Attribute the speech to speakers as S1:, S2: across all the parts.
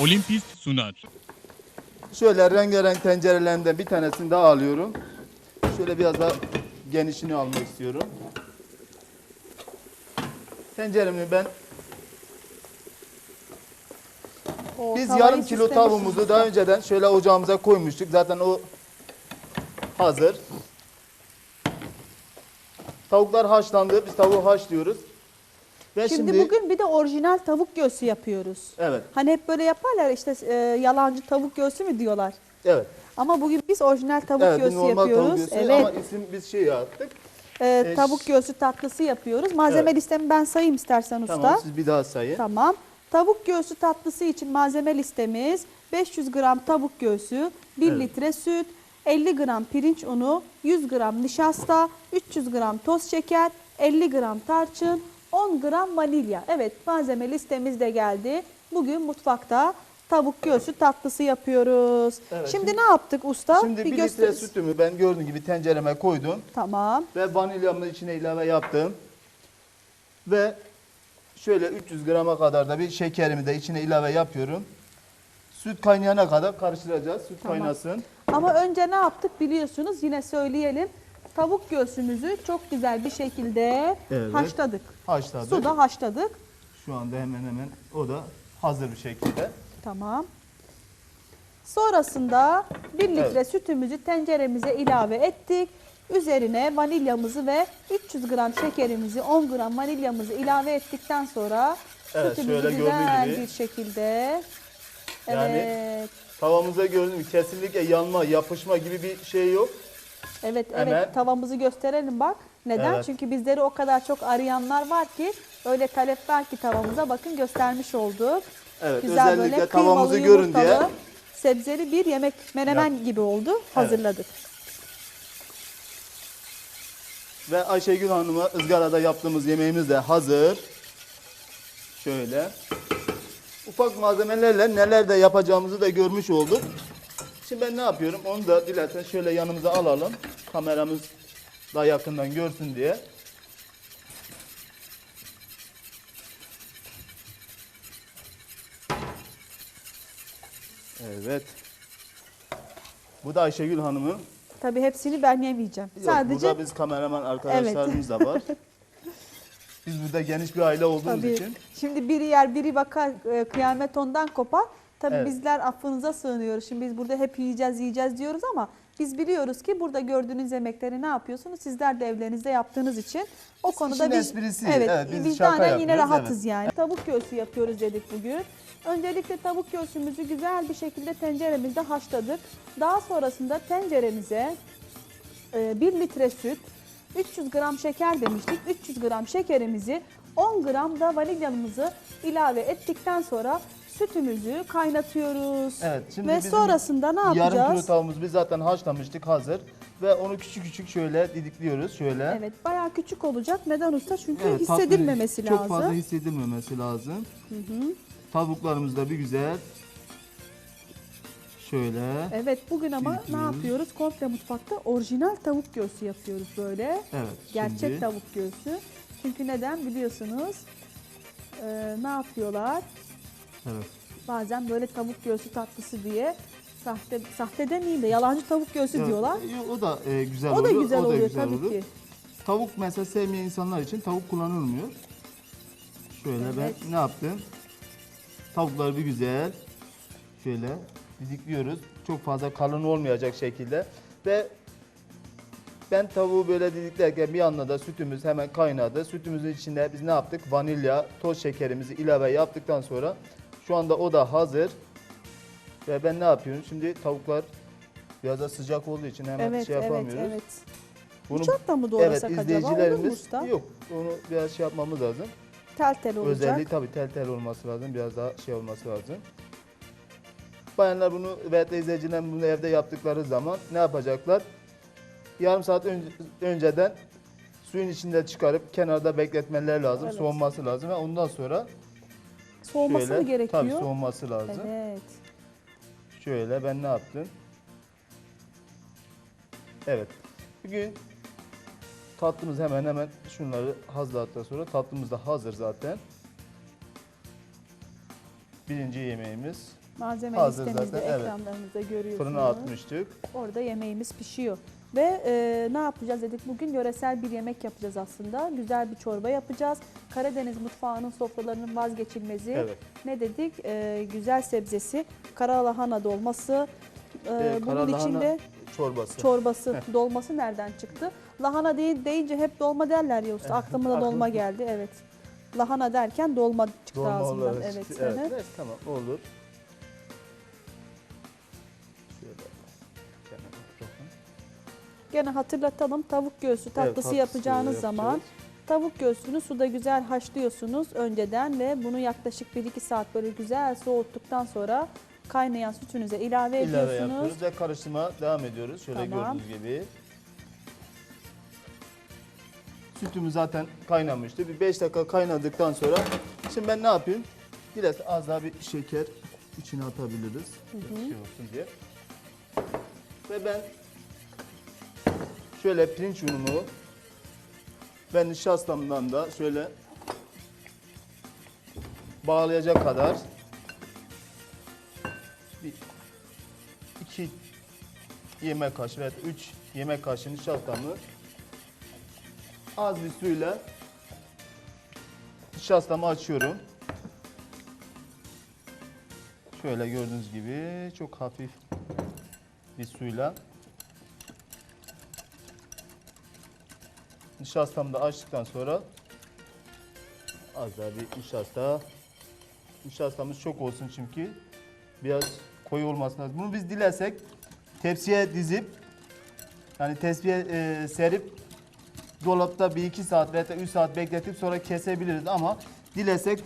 S1: Olimpist sunar.
S2: Şöyle rengarenk tencerelerinden bir tanesini daha alıyorum. Şöyle biraz daha genişini almak istiyorum. Tenceremi ben
S3: O
S2: biz
S3: tavayı
S2: yarım kilo
S3: süslemişsiniz
S2: tavuğumuzu daha önceden şöyle ocağımıza koymuştuk. Zaten o hazır. Tavuklar haşlandı. Biz tavuğu haşlıyoruz. Ve
S3: Şimdi,
S2: şimdi,
S3: bugün bir de orijinal tavuk göğsü yapıyoruz.
S2: evet,
S3: Hani hep böyle yaparlar işte e, yalancı tavuk göğsü mü diyorlar.
S2: evet.
S3: Ama bugün biz orijinal tavuk
S2: Evet,
S3: göğsü
S2: normal
S3: yapıyoruz.
S2: tavuk göğsü
S3: evet.
S2: ama isim biz şey yaptık.
S3: e,
S2: e,
S3: tavuk göğsü tatlısı yapıyoruz. Malzeme
S2: Evet.
S3: listemi ben sayayım istersen usta.
S2: Tamam, siz bir daha sayın.
S3: Tamam. Tavuk göğsü tatlısı için malzeme listemiz 500 gram tavuk göğsü, 1
S2: Evet.
S3: litre süt, 50 gram pirinç unu, 100 gram nişasta, 300 gram toz şeker, 50 gram tarçın, 10 gram vanilya. Evet malzeme listemiz de geldi. Bugün mutfakta tavuk göğsü tatlısı yapıyoruz.
S2: Evet,
S3: şimdi,
S2: şimdi-
S3: ne yaptık usta?
S2: Şimdi bir, litre
S3: göster-
S2: sütümü ben gördüğün gibi tencereme koydum.
S3: Tamam.
S2: Ve vanilyamı içine ilave yaptım. Ve şöyle 300 grama kadar da bir şekerimi de içine ilave yapıyorum. Süt kaynayana kadar karıştıracağız. Süt
S3: Tamam.
S2: kaynasın.
S3: Ama önce ne yaptık biliyorsunuz yine söyleyelim. Tavuk göğsümüzü çok güzel bir şekilde
S2: Evet.
S3: haşladık.
S2: Haşladık.
S3: Suda haşladık.
S2: Şu anda hemen hemen o da hazır bir şekilde.
S3: Tamam. Sonrasında 1 litre
S2: Evet.
S3: sütümüzü tenceremize ilave ettik. Üzerine vanilyamızı ve 300 gram şekerimizi, 10 gram vanilyamızı ilave ettikten sonra
S2: Evet,
S3: sütümüzü
S2: şöyle gördüğün
S3: güzel
S2: gibi.
S3: bir şekilde
S2: Yani
S3: Evet.
S2: Tavamıza gördüğün gibi kesinlikle yanma, yapışma gibi bir şey yok.
S3: Evet
S2: Hemen.
S3: evet tavamızı gösterelim bak. Neden?
S2: Evet.
S3: Çünkü bizleri o kadar çok arayanlar var ki öyle talep var ki tavamıza bakın göstermiş olduk.
S2: Evet,
S3: Güzel
S2: özellikle
S3: böyle
S2: tavamızı
S3: kıymalı,
S2: görün diye.
S3: sebzeli bir yemek menemen gibi oldu. Hazırladık.
S2: Ve Ayşegül Hanım'a ızgarada yaptığımız yemeğimiz de hazır. Şöyle. Ufak malzemelerle neler de yapacağımızı da görmüş olduk. Şimdi ben ne yapıyorum? Onu da dilersen şöyle yanımıza alalım. Kameramız daha yakından görsün diye. Evet. Bu da Ayşegül Hanım'ın.
S3: Tabii hepsini ben yemeyeceğim.
S2: Yok,
S3: Sadece
S2: burada biz kameraman arkadaşlarımız da var. Biz burada geniş bir aile olduğumuz
S3: tabii.
S2: için.
S3: Şimdi biri yer biri bakar e, kıyamet ondan kopar. Tabii
S2: Evet.
S3: bizler affınıza sığınıyoruz. Şimdi biz burada hep yiyeceğiz yiyeceğiz diyoruz ama biz biliyoruz ki burada gördüğünüz yemekleri ne yapıyorsunuz? Sizler de evlerinizde yaptığınız için o konuda biz
S2: esprisi.
S3: evet,
S2: Evet, biz şaka
S3: vicdanen yine
S2: yapıyoruz,
S3: rahatız yani. Tavuk göğsü yapıyoruz dedik bugün. Öncelikle tavuk göğsümüzü güzel bir şekilde tenceremizde haşladık. Daha sonrasında tenceremize 1 litre süt, 300 gram şeker demiştik. 300 gram şekerimizi 10 gram da vanilyamızı ilave ettikten sonra sütümüzü kaynatıyoruz.
S2: Evet, şimdi
S3: Ve
S2: bizim
S3: sonrasında ne
S2: Yarım kilo
S3: yapacağız?
S2: tavuğumuzu biz zaten haşlamıştık hazır. Ve onu küçük küçük şöyle didikliyoruz şöyle.
S3: Evet bayağı küçük olacak. Neden usta? Çünkü
S2: Evet, tatlı-
S3: hissedilmemesi
S2: Çok
S3: lazım.
S2: fazla hissedilmemesi lazım. Tavuklarımız da bir güzel. Şöyle.
S3: Evet bugün ama ne yapıyoruz? Komple mutfakta orijinal tavuk göğsü yapıyoruz böyle.
S2: Evet.
S3: Gerçek
S2: şimdi-
S3: tavuk göğsü. Çünkü neden biliyorsunuz? Ee, ne yapıyorlar?
S2: Evet.
S3: Bazen böyle tavuk göğsü tatlısı diye sahte sahte demeyeyim de yalancı tavuk göğsü
S2: Evet,
S3: diyorlar.
S2: O da e, güzel
S3: O
S2: olur.
S3: da güzel
S2: o da
S3: oluyor
S2: güzel
S3: tabii
S2: olur.
S3: ki.
S2: Tavuk mesela sevmeyen insanlar için tavuk kullanılmıyor. Şöyle
S3: Evet.
S2: ben ne yaptım? Tavukları bir güzel şöyle didikliyoruz. Çok fazla kalın olmayacak şekilde ve ben tavuğu böyle didiklerken bir anda da sütümüz hemen kaynadı. Sütümüzün içinde biz ne yaptık? Vanilya, toz şekerimizi ilave yaptıktan sonra şu anda o da hazır. Ve ben ne yapıyorum? Şimdi tavuklar biraz da sıcak olduğu için hemen
S3: Evet,
S2: şey
S3: evet,
S2: yapamıyoruz.
S3: evet.
S2: Bunu-
S3: Bıçakla mı doğrasak acaba? Mu
S2: izleyicilerimiz
S3: usta?
S2: yok. Onu biraz şey yapmamız lazım.
S3: Tel tel olacak.
S2: Özelliği tabii tel tel olması lazım. Biraz daha şey olması lazım. Bayanlar bunu veyahut da izleyiciler bunu evde yaptıkları zaman ne yapacaklar? Yarım saat önce, önceden suyun içinde çıkarıp kenarda bekletmeleri lazım.
S3: Evet.
S2: Soğuması lazım ve ondan sonra
S3: Soğuması
S2: şöyle
S3: mı gerekiyor?
S2: tabii soğuması lazım.
S3: Evet.
S2: Şöyle ben ne yaptım? Evet. Bugün tatlımız hemen hemen şunları hazırladıktan sonra tatlımız da hazır zaten. Birinci yemeğimiz.
S3: Malzeme
S2: Hazır
S3: listemizde
S2: zaten, evet.
S3: ekranlarınızda görüyorsunuz.
S2: Fırına atmıştık.
S3: Orada yemeğimiz pişiyor. Ve e, ne yapacağız dedik bugün yöresel bir yemek yapacağız aslında. Güzel bir çorba yapacağız. Karadeniz mutfağının sofralarının vazgeçilmezi.
S2: Evet.
S3: Ne dedik? E, güzel sebzesi, kara lahana dolması. E,
S2: Ee,
S3: bunun
S2: kara lahana
S3: içinde
S2: çorbası.
S3: çorbası,
S2: Heh.
S3: dolması nereden çıktı? Lahana değil deyince hep dolma derler ya usta. Aklıma da dolma geldi. Evet. Lahana derken dolma çıktı
S2: Dolma
S3: ağzımdan.
S2: olarak
S3: Evet.
S2: çıktı. evet. Evet, tamam olur.
S3: Gene hatırlatalım tavuk göğsü
S2: Evet,
S3: tatlısı
S2: tatlısı
S3: yapacağınız
S2: yapacağız.
S3: zaman tavuk göğsünü suda güzel haşlıyorsunuz önceden ve bunu yaklaşık 1-2 saat böyle güzel soğuttuktan sonra kaynayan sütünüze ilave
S2: İlave
S3: ediyorsunuz.
S2: yapıyoruz ve karıştırma devam ediyoruz. Şöyle
S3: Tamam.
S2: gördüğünüz gibi. Sütümüz zaten kaynamıştı. Bir 5 dakika kaynadıktan sonra şimdi ben ne yapayım? Biraz az daha bir şeker içine atabiliriz. Bir şey olsun diye. Ve ben şöyle pirinç unumu. Ben nişastamdan da şöyle bağlayacak kadar. Bir iki yemek kaşığı veya üç yemek kaşığı nişastamı. Az bir suyla nişastamı açıyorum. Şöyle gördüğünüz gibi çok hafif bir suyla nişastamı da açtıktan sonra az daha bir nişasta nişastamız çok olsun çünkü biraz koyu olması lazım. Bunu biz dilersek tepsiye dizip yani tepsiye e, serip dolapta bir iki saat veya üç saat bekletip sonra kesebiliriz ama dilesek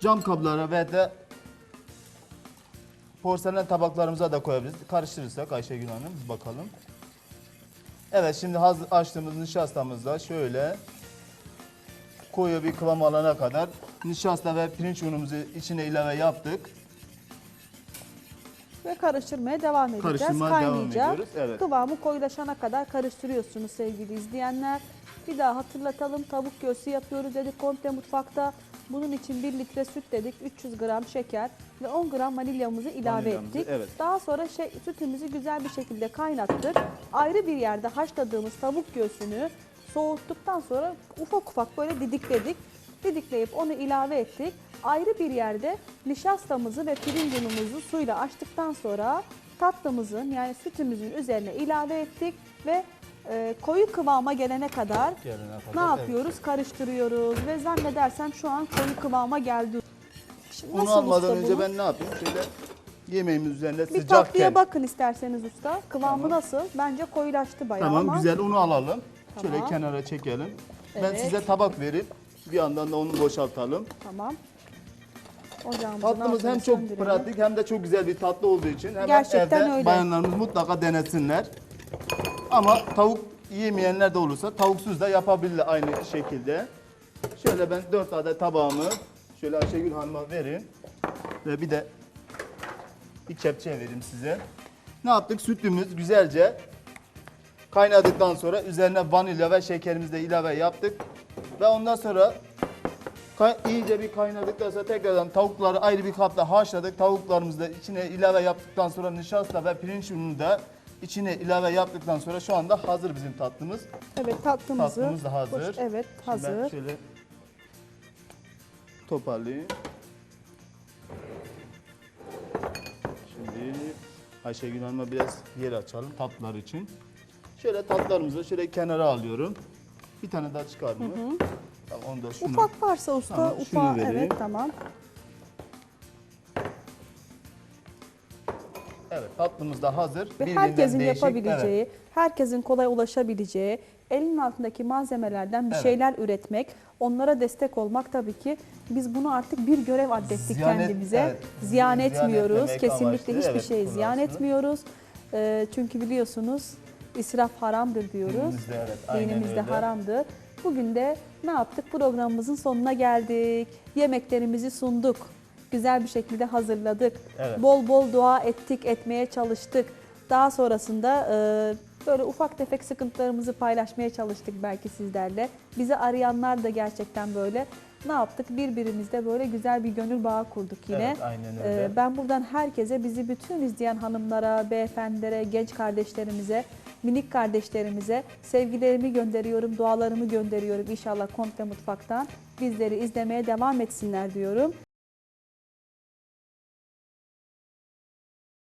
S2: cam kablara veya da porselen tabaklarımıza da koyabiliriz. Karıştırırsak Ayşegül Hanım bakalım. Evet şimdi hazır açtığımız nişastamızda şöyle koyu bir kıvam alana kadar nişasta ve pirinç unumuzu içine ilave yaptık.
S3: Ve karıştırmaya devam edeceğiz.
S2: Karıştırmaya devam
S3: Kaynayacak.
S2: ediyoruz, evet.
S3: Kıvamı koyulaşana kadar karıştırıyorsunuz sevgili izleyenler. Bir daha hatırlatalım. Tavuk göğsü yapıyoruz dedik komple mutfakta. Bunun için 1 litre süt dedik, 300 gram şeker ve 10 gram vanilyamızı ilave
S2: Vanilyamızı,
S3: ettik.
S2: evet.
S3: Daha sonra şey, sütümüzü güzel bir şekilde kaynattık. Ayrı bir yerde haşladığımız tavuk göğsünü soğuttuktan sonra ufak ufak böyle didikledik. Didikleyip onu ilave ettik. Ayrı bir yerde nişastamızı ve pirinç unumuzu suyla açtıktan sonra tatlımızın yani sütümüzün üzerine ilave ettik ve e, koyu kıvama gelene kadar
S2: Gelene kadar,
S3: ne
S2: evet.
S3: yapıyoruz? Karıştırıyoruz ve zannedersem şu an koyu kıvama geldi. Şimdi
S2: Unu
S3: nasıl
S2: almadan önce
S3: bu?
S2: ben ne yapayım? Şöyle yemeğimiz üzerinde
S3: Bir
S2: sıcakken.
S3: tatlıya bakın isterseniz usta. Kıvamı
S2: Tamam.
S3: nasıl? Bence koyulaştı bayağı
S2: Tamam
S3: ama
S2: güzel unu alalım. Şöyle
S3: Tamam.
S2: kenara çekelim. Ben
S3: Evet.
S2: size tabak verip bir yandan da onu boşaltalım.
S3: tamam. Ocağımızın
S2: Tatlımız hem çok
S3: söndürelim.
S2: pratik hem de çok güzel bir tatlı olduğu için hemen
S3: Gerçekten
S2: evde
S3: öyle.
S2: bayanlarımız mutlaka denesinler. Ama tavuk yemeyenler de olursa tavuksuz da yapabilirler aynı şekilde. Şöyle ben 4 adet tabağımı şöyle Ayşegül Hanım'a verin. Ve bir de bir kepçe vereyim size. Ne yaptık? Sütümüz güzelce kaynadıktan sonra üzerine vanilya ve şekerimizi de ilave yaptık. Ve ondan sonra iyice bir kaynadıktan sonra tekrardan tavukları ayrı bir kapta haşladık. Tavuklarımızı da içine ilave yaptıktan sonra nişasta ve pirinç ununu da içine ilave yaptıktan sonra şu anda hazır bizim tatlımız.
S3: Evet tatlımızı.
S2: Tatlımız da hazır.
S3: Hoş- evet
S2: Şimdi Ben
S3: hazır.
S2: şöyle toparlayayım. Şimdi Ayşegül Hanım'a biraz yer açalım tatlılar için. Şöyle tatlarımızı şöyle kenara alıyorum. Bir tane daha çıkar mı? Tamam, onu da şunu.
S3: Ufak varsa usta
S2: Tamam, vereyim.
S3: evet tamam.
S2: Tatlımız da hazır.
S3: Ve herkesin
S2: değişik,
S3: yapabileceği,
S2: evet.
S3: herkesin kolay ulaşabileceği, elinin altındaki malzemelerden bir
S2: Evet.
S3: şeyler üretmek, onlara destek olmak tabii ki biz bunu artık bir görev addettik
S2: Ziyan et-
S3: kendimize.
S2: evet,
S3: ziyan
S2: ziyan
S3: etmiyoruz. Kesinlikle hiçbir
S2: evet,
S3: şey ziyan etmiyoruz. Ee, çünkü biliyorsunuz israf haramdır diyoruz.
S2: Dinimizde evet,
S3: Dinimizde haramdır. Bugün de ne yaptık? Programımızın sonuna geldik. Yemeklerimizi sunduk. Güzel bir şekilde hazırladık.
S2: Evet.
S3: Bol bol dua ettik, etmeye çalıştık. Daha sonrasında e, böyle ufak tefek sıkıntılarımızı paylaşmaya çalıştık belki sizlerle. Bizi arayanlar da gerçekten böyle ne yaptık? Birbirimizle böyle güzel bir gönül bağı kurduk yine.
S2: Evet, aynen öyle.
S3: Ee, ben buradan herkese, bizi bütün izleyen hanımlara, beyefendilere, genç kardeşlerimize, minik kardeşlerimize sevgilerimi gönderiyorum, dualarımı gönderiyorum. İnşallah Komple Mutfak'tan bizleri izlemeye devam etsinler diyorum.